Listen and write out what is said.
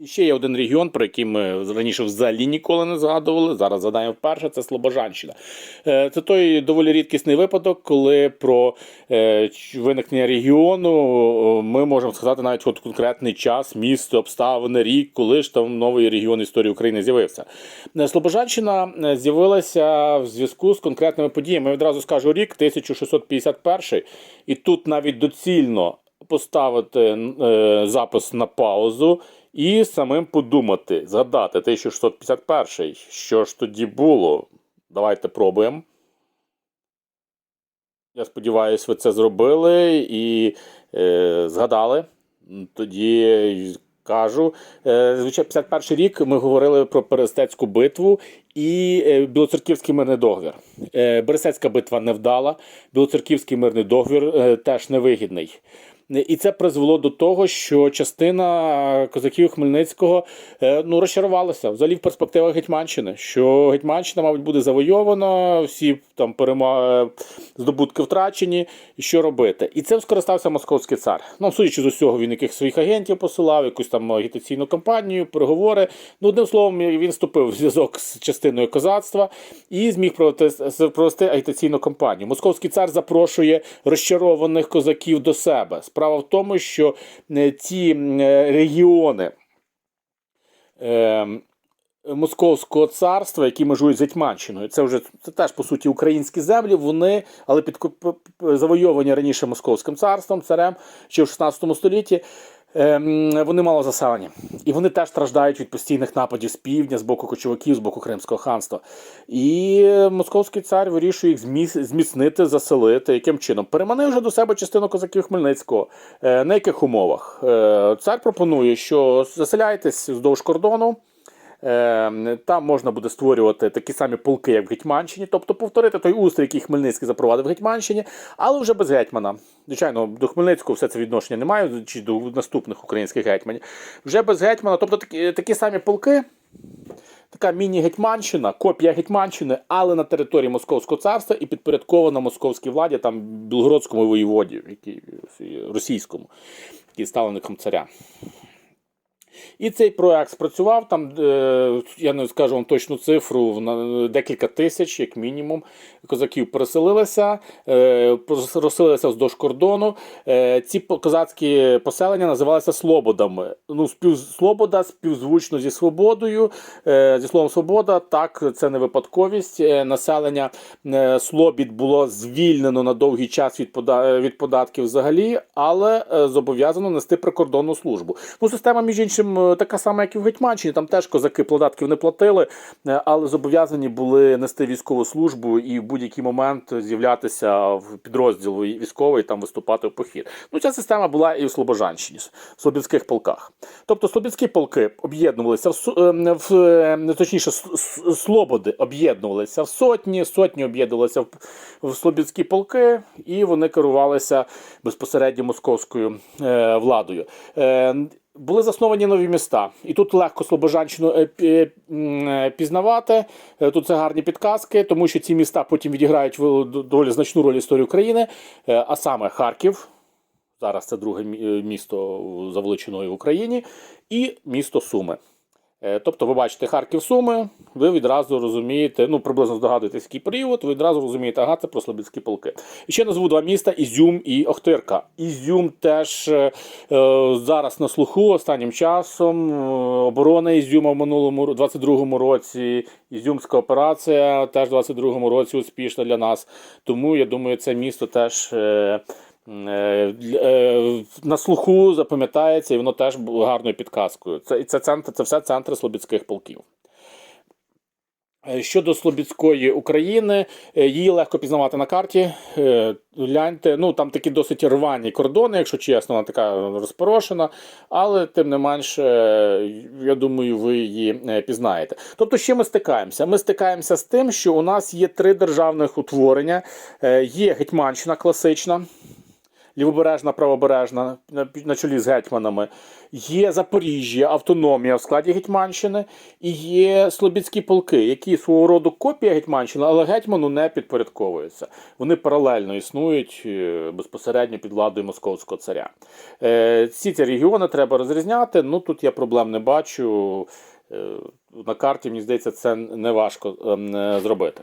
І ще є один регіон, про який ми раніше взагалі ніколи не згадували. Зараз згадаємо вперше. Це Слобожанщина. Е, Це той доволі рідкісний випадок, коли про е, виникнення регіону ми можемо сказати навіть от конкретний час, місце, обставини, рік, коли ж там новий регіон історії України з'явився. Е, Слобожанщина з'явилася в зв'язку з конкретними подіями. Я відразу скажу рік 1651, і тут навіть доцільно поставити е, запис на паузу і самим подумати, згадати 1651, що ж тоді було. Давайте пробуємо. Я сподіваюся, ви це зробили і е, згадали. Тоді кажу. Е, звичайно, 51 рік ми говорили про Перестецьку битву і е, Білоцерківський мирний договір. Е, Берестецька битва не вдала, Білоцерківський мирний договір е, теж невигідний. І це призвело до того, що частина козаків Хмельницького е, ну, розчарувалася взагалі в перспективах Гетьманщини, що Гетьманщина, мабуть, буде завойована, всі там перема... е, здобутки втрачені, і що робити. І цим скористався московський цар. Ну, судячи з усього, він яких своїх агентів посилав, якусь там агітаційну кампанію, переговори. Ну, одним словом, він вступив в зв'язок з частиною козацтва і зміг провести агітаційну кампанію. Московський цар запрошує розчарованих козаків до себе. Справа в тому, що е, ці е, регіони. Е, Московського царства, які межують з Гетьманщиною. Це вже це теж по суті українські землі. Вони, але під завойовані раніше московським царством, царем ще в 16 столітті. Ем, Вони мало заселені, і вони теж страждають від постійних нападів з півдня, з боку кочовиків, з боку Кримського ханства. І московський цар вирішує їх зміцнити, заселити. Яким чином? Переманив вже до себе частину козаків Хмельницького. Е, На яких умовах? Е, Цар пропонує, що заселяйтесь вздовж кордону. Е, Там можна буде створювати такі самі полки, як в Гетьманщині, тобто повторити той устрій, який Хмельницький запровадив в Гетьманщині, але вже без гетьмана. Звичайно, до Хмельницького все це відношення немає, чи до наступних українських гетьманів. Вже без гетьмана, тобто такі, такі самі полки, така міні-гетьманщина, копія Гетьманщини, але на території Московського царства і підпорядкована московській владі, там білгородському воєводі, який, російському, який ставленником царя. І цей проект спрацював там, е, я не скажу вам точну цифру, на декілька тисяч, як мінімум, козаків переселилися, е, розселилися вздовж кордону. Е, Ці козацькі поселення називалися слободами. Ну, спів, слобода співзвучно зі свободою, е, зі словом свобода, так, це не випадковість. Е, Населення е, Слобід було звільнено на довгий час від, від податків взагалі, але е, зобов'язано нести прикордонну службу. Ну, система, між іншим, е, така сама, як і в Гетьманщині. Там теж козаки податків не платили, е, але зобов'язані були нести військову службу і в будь-який момент з'являтися в підрозділ військовий, там виступати в похід. Ну, ця система була і в Слобожанщині, в Слобідських полках. Тобто Слобідські полки об'єднувалися в, е, точніше, слободи об'єднувалися в сотні, сотні об'єднувалися в, Слобідські полки, і вони керувалися безпосередньо московською владою. Е, були засновані нові міста, і тут легко Слобожанщину е, м, е, пізнавати. Е, Тут це гарні підказки, тому що ці міста потім відіграють доволі значну роль історії України, Е, а саме Харків. Зараз це друге е, місто за величиною в Україні, і місто Суми. Е, Тобто, ви бачите Харків Суми, ви відразу розумієте, ну приблизно здогадуєтесь, який період, ви відразу розумієте, ага, це про Слобідські полки. І ще назву два міста: Ізюм і Охтирка. Ізюм теж е, е, зараз на слуху останнім часом. е, Оборона Ізюма в минулому 22-му році, Ізюмська операція теж в 22-му році успішна для нас. Тому я думаю, це місто теж. е, на слуху запам'ятається, і воно теж було гарною підказкою. Це, це, центр, це все центри Слобідських полків. Е, Щодо Слобідської України, е, її легко пізнавати на карті. Е, Гляньте, ну там такі досить рвані кордони, якщо чесно, вона така розпорошена, але тим не менше, е, я думаю, ви її е, пізнаєте. Тобто, чим ми стикаємося? Ми стикаємося з тим, що у нас є три державних утворення: Е, є Гетьманщина класична. Лівобережна, правобережна на, чолі з гетьманами. Є Запоріжжя, автономія в складі Гетьманщини, і є Слобідські полки, які свого роду копія Гетьманщини, але гетьману не підпорядковуються. Вони паралельно існують е, безпосередньо під владою московського царя. Е, Ці ці регіони треба розрізняти. Ну тут я проблем не бачу. Е, На карті, мені здається, це не важко ем, зробити.